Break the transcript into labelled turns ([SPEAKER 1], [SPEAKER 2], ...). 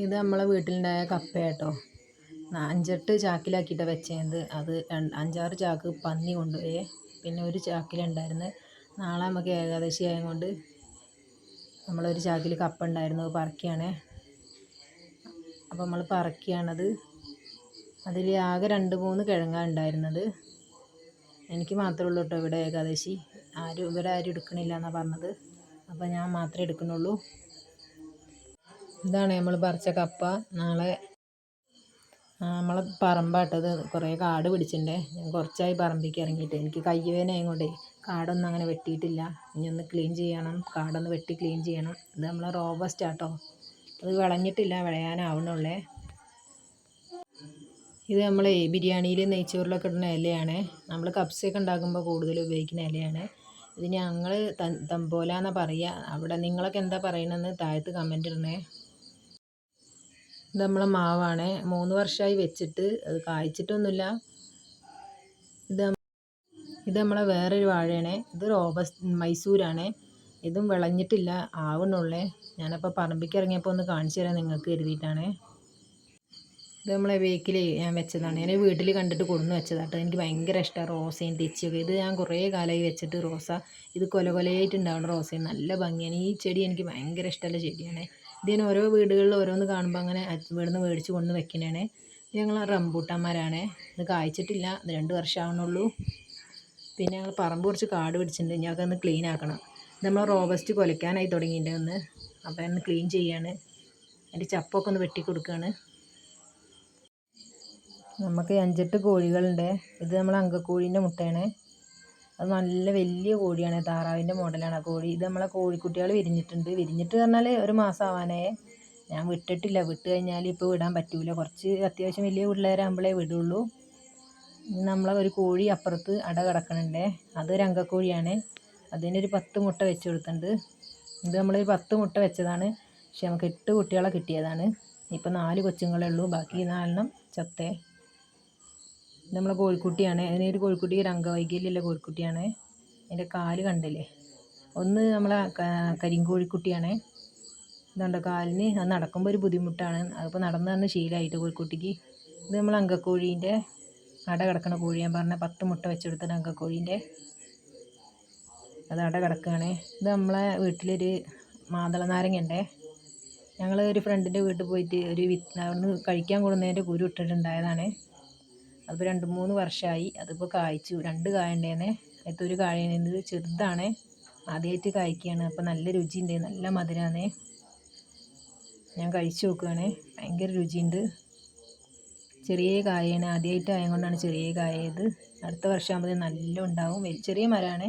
[SPEAKER 1] ഇത് നമ്മളെ വീട്ടിലുണ്ടായ കപ്പ കേട്ടോ അഞ്ചെട്ട് ചാക്കിലാക്കിയിട്ട് വെച്ചത് അത് അഞ്ചാറ് ചാക്ക് പന്നി കൊണ്ടുപോയി പിന്നെ ഒരു ചാക്കിലുണ്ടായിരുന്നു. നാളെ നമുക്ക് ഏകാദശി ആയതുകൊണ്ട് നമ്മളൊരു ചാക്കിൽ കപ്പ ഉണ്ടായിരുന്നു പറക്കുകയാണ് അപ്പോൾ നമ്മൾ പറക്കുകയാണത് അതിൽ ആകെ രണ്ട് മൂന്ന് കിഴങ്ങാണ് ഉണ്ടായിരുന്നത്. എനിക്ക് മാത്രമേ ഉള്ളൂ കേട്ടോ ഇവിടെ ഏകാദശി. ആരും ഇവിടെ ആരും എടുക്കണില്ല എന്നാണ് പറഞ്ഞത്. അപ്പോൾ ഞാൻ മാത്രമേ എടുക്കുന്നുള്ളൂ. ഇതാണ് നമ്മൾ പറിച്ച കപ്പ. നാളെ നമ്മൾ പറമ്പാട്ടത് കുറേ കാട് പിടിച്ചിട്ടുണ്ടേ ഞാൻ കുറച്ചായി പറമ്പിക്ക് ഇറങ്ങിയിട്ട്. എനിക്ക് കയ്യുവേന കൊണ്ടേ കാടൊന്നും അങ്ങനെ വെട്ടിയിട്ടില്ല. ഇനി ഒന്ന് ക്ലീൻ ചെയ്യണം. കാടൊന്ന് വെട്ടി ക്ലീൻ ചെയ്യണം. ഇത് നമ്മളെ റോബസ്റ്റ് ആട്ടോ. അത് വിളഞ്ഞിട്ടില്ല വിളയാനാവണുള്ളേ. ഇത് നമ്മൾ ബിരിയാണിയിൽ നെയ്ച്ചോറിലൊക്കെ ഇടുന്ന ഇലയാണ്. നമ്മൾ കപ്സയൊക്കെ ഉണ്ടാക്കുമ്പോൾ കൂടുതൽ ഉപയോഗിക്കുന്ന ഇലയാണ്. ഇത് ഞങ്ങൾ തമ്പോല എന്നാണ് പറയുക അവിടെ നിങ്ങളൊക്കെ എന്താ പറയണമെന്ന് താഴത്ത് കമന്റ് ഇടണേ. ഇത് നമ്മളെ മാവാണ്. മൂന്ന് വർഷമായി വെച്ചിട്ട് അത് കായ്ച്ചിട്ടൊന്നുമില്ല. ഇത് ഇത് നമ്മളെ വേറൊരു വാഴയാണ്. ഇത് റോബസ് മൈസൂരാണ്. ഇതും വിളഞ്ഞിട്ടില്ല. ആവണുള്ളേ ഞാനപ്പോൾ പറമ്പിക്ക് ഇറങ്ങിയപ്പോൾ ഒന്ന് കാണിച്ചു തരാം നിങ്ങൾക്ക് കരുതിയിട്ടാണ്. ഇത് നമ്മളെ വേക്കിൽ ഞാൻ വെച്ചതാണ്. ഞാൻ വീട്ടിൽ കണ്ടിട്ട് കൊടുന്ന് വെച്ചതാട്ടോ എനിക്ക് ഭയങ്കര ഇഷ്ടമാണ് റോസയും തെച്ചിയൊക്കെ. ഇത് ഞാൻ കുറേ കാലമായി വെച്ചിട്ട് റോസ. ഇത് കൊല കൊലയായിട്ടുണ്ടാവുന്ന റോസയും നല്ല ഭംഗിയാണ്. ഈ ചെടി എനിക്ക് ഭയങ്കര ഇഷ്ടമുള്ള ചെടിയാണ്. ഇതിന് ഓരോ വീടുകളിൽ ഓരോന്ന് കാണുമ്പോൾ അങ്ങനെ ഇവിടുന്ന് മേടിച്ച് കൊണ്ട് ഇത് ഞങ്ങൾ റംബൂട്ടാന്മാരാണ്. ഇത് കായ്ച്ചിട്ടില്ല. ഇത് രണ്ട് വർഷം ആവണുള്ളൂ പിന്നെ ഞങ്ങൾ പറമ്പ് കുറച്ച് കാട് പിടിച്ചിട്ടുണ്ട്. ഒന്ന് ക്ലീൻ ആക്കണം. നമ്മൾ റോബസ്റ്റ് കൊലയ്ക്കാനായി തുടങ്ങിയിട്ടുണ്ട് ഒന്ന് അപ്പോൾ ഒന്ന് ക്ലീൻ ചെയ്യാണ്. അതിന്റെ ചപ്പൊക്കെ ഒന്ന് വെട്ടി കൊടുക്കുകയാണ് നമുക്ക് അഞ്ചെട്ട് കോഴികളുണ്ട്. ഇത് നമ്മൾ അങ്കക്കോഴീന്റെ മുട്ടയാണ്. അത് നല്ല വലിയ കോഴിയാണ് താറാവിന്റെ മോഡലാണ് ആ കോഴി ഇത് നമ്മളെ കോഴിക്കുട്ടികൾ വിരിഞ്ഞിട്ടുണ്ട്. വിരിഞ്ഞിട്ട് പറഞ്ഞാൽ ഒരു മാസം ആവാനേ ഞാൻ വിട്ടിട്ടില്ല. വിട്ട് കഴിഞ്ഞാൽ ഇപ്പോൾ വിടാൻ പറ്റില്ല കുറച്ച് അത്യാവശ്യം വലിയ പിള്ളേരാകുമ്പോഴേ വിടുള്ളൂ. നമ്മളെ ഒരു കോഴി അപ്പുറത്ത് അട കിടക്കണുണ്ടേ അതൊരു അങ്കക്കോഴിയാണ്. അതിനൊരു പത്ത് മുട്ട വെച്ച് കൊടുത്തിട്ടുണ്ട്. ഇത് നമ്മളൊരു പത്ത് മുട്ട വെച്ചതാണ്. പക്ഷെ നമുക്ക് എട്ട് കുട്ടികളെ കിട്ടിയതാണ്. ഇപ്പം നാല് കൊച്ചുങ്ങളേ ഉള്ളൂ. ബാക്കി നാലെണ്ണം ചത്തേ. നമ്മളെ കോഴിക്കുട്ടിയാണ്. അതിന് ഒരു കോഴിക്കുട്ടി ഒരു അംഗവൈകല്യമുള്ള കോഴിക്കുട്ടിയാണ്. അതിന്റെ കാൽ കണ്ടില്ലേ? ഒന്ന് നമ്മളെ കരിങ്കോഴിക്കുട്ടിയാണ്. ഇതുണ്ട് കാലിന്? അത് നടക്കുമ്പോൾ ഒരു ബുദ്ധിമുട്ടാണ്. അതിപ്പോൾ നടന്ന് നടന്ന് ശീലമായിട്ട് കോഴിക്കുട്ടിക്ക്. ഇത് നമ്മൾ അങ്കക്കോഴീന്റെ അട കിടക്കണ കോഴി. ഞാൻ പറഞ്ഞ പത്ത് മുട്ട വെച്ചെടുത്ത അങ്കക്കോഴീന്റെ അത് അട കിടക്കുകയാണ്. ഇത് നമ്മളെ വീട്ടിലൊരു മാതള നാരങ്ങ ഉണ്ടേ ഞങ്ങൾ ഒരു ഫ്രണ്ടിന്റെ വീട്ടിൽ പോയിട്ട് ഒരു വിത്ത് അവിടുന്ന് കഴിക്കാൻ കൊടുക്കുന്നതിന്റെ കുരു ഇട്ടിട്ടുണ്ടായതാണ്. അതിപ്പോൾ രണ്ട് മൂന്ന് വർഷമായി അതിപ്പോൾ കായ്ച്ചു. രണ്ട് കായ അതിലത്തെ ഒരു കായ ഇത് ചെറുതാണ്. ആദ്യമായിട്ട് കായ്ക്കുകയാണ് അപ്പോൾ നല്ല രുചിയുണ്ട് നല്ല മധുരമാണ് ഞാൻ കഴിച്ചു നോക്കുകയാണ് ഭയങ്കര രുചിയുണ്ട് ചെറിയ കായാണ്. ആദ്യമായിട്ട് ആയതുകൊണ്ടാണ് ചെറിയ കായത്. അടുത്ത വർഷമാകുമ്പോൾ നല്ല ഉണ്ടാവും. ചെറിയ മരമാണ്